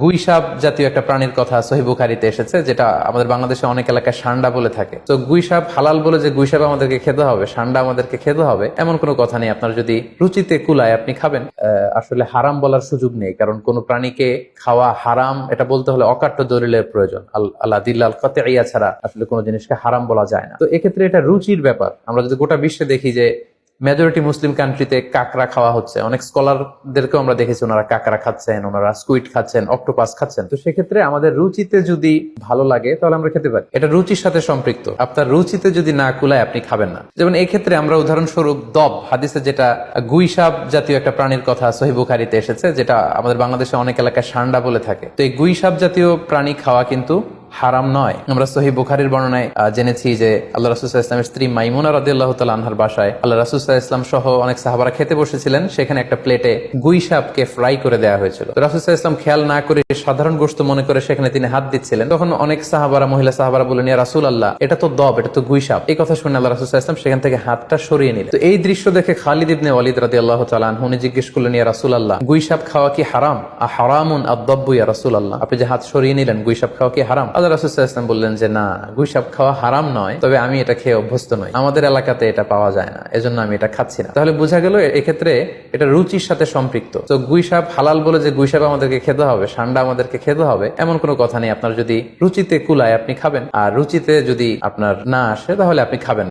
গুইসাপ জাতীয় একটা প্রাণীর কথা সহিবুখারিতে এসেছে, যেটা আমাদের বাংলাদেশে অনেক এলাকায় সান্ডা বলে থাকে। তো গুইসাপ হালাল বলে যে গুইসাপ আমাদেরকে খেতে হবে, সান্ডা আমাদেরকে খেতে হবে, এমন কোনো কথা নেই। আপনার যদি রুচিতে কুলায় আপনি খাবেন আসলে হারাম বলার সুযোগ নেই, কারণ কোনো প্রাণীকে খাওয়া হারাম, এটা বলতে হলে অকাট্য দলিলের প্রয়োজন। আল- আল্লাহ দিল্লাল ইয়া ছাড়া আসলে কোনো জিনিসকে হারাম বলা যায় না। তো এক্ষেত্রে এটা রুচির ব্যাপার। আমরা যদি গোটা বিশ্বে দেখি যে মেজরিটি মুসলিম কান্ট্রিতে কাকড়া খাওয়া হচ্ছে। অনেক স্কলারদেরকেও আমরা দেখেছি, ওনারা কাকড়া খাচ্ছেন, ওনারা স্কুইড খাচ্ছেন অক্টোপাস খাচ্ছেন। তো সেক্ষেত্রে আমাদের রুচিতে যদি ভালো লাগে, তাহলে আমরা খেতে পারি। এটা রুচির সাথে সম্পৃক্ত। আপনার রুচিতে যদি না কুলায়, আপনি খাবেন না। যেমন এই ক্ষেত্রে আমরা উদাহরণস্বরূপ দব, হাদিসে যেটা গুইসাপ জাতীয় একটা প্রাণীর কথা সহিবুখারিতে এসেছে, যেটা আমাদের বাংলাদেশে অনেক এলাকায় সান্ডা বলে থাকে। তো এই গুইসাপ জাতীয় প্রাণী খাওয়া কিন্তু হারাম নয়। আমরা সহি বুখারির বর্ণনায় জেনেছি যে আল্লাহ রাসুল্লাহ ইসলামের স্ত্রী মাইমুনা রাদিয়াল্লাহু তাআলা আনহার বাসায় আল্লাহ রাসুল্লাহ ইসলাম সহ অনেক সাহাবারা খেতে বসেছিলেন। সেখানে একটা প্লেটে গুই সাপকে ফ্রাই করে দেওয়া হয়েছিল। রাসুল্লাহ ইসলাম খেয়াল না করে সাধারণ গোস্ত মনে করে সেখানে তিনি হাত দিচ্ছিলেন। তখন অনেক সাহাবারা, মহিলা সাহাবারা বলেন রাসুল আল্লাহ এটা তো দব, এটা তো গুই সাপ। এই কথা শুনে আল্লাহ রাসুল্লাহ ইসলাম সেখান থেকে হাতটা সরিয়ে নিলেন। তো এই দৃশ্য দেখে খালিদ ইবনে ওয়ালিদ রাদি আল্লাহ আনহু উনি জিজ্ঞেস করলেন, ইয়া রাসুল আল্লাহ গুই সাপ খাওয়া কি হারাম? আ হারামুন আদব্বু ইয়া রাসুল আল্লাহ আপনি যে হাত সরিয়ে নিলেন, গুই সাপ খাওয়া কি হারাম? আল্লাহ রাসুল ইসলাম বললেন যে, না গুইসাপ খাওয়া হারাম নয়, তবে আমি এটা খেয়ে অভ্যস্ত নই। আমাদের এলাকাতে এটা পাওয়া যায় না, এজন্য আমি এটা খাচ্ছি না। তাহলে বোঝা গেল এক্ষেত্রে এটা রুচির সাথে সম্পৃক্ত। তো গুইসাপ হালাল বলে যে গুইসাপ আমাদেরকে খেতে হবে, সান্ডা আমাদেরকে খেতে হবে, এমন কোনো কথা নেই। আপনার যদি রুচিতে কুলায় আপনি খাবেন, আর রুচিতে যদি আপনার না আসে, তাহলে আপনি খাবেন।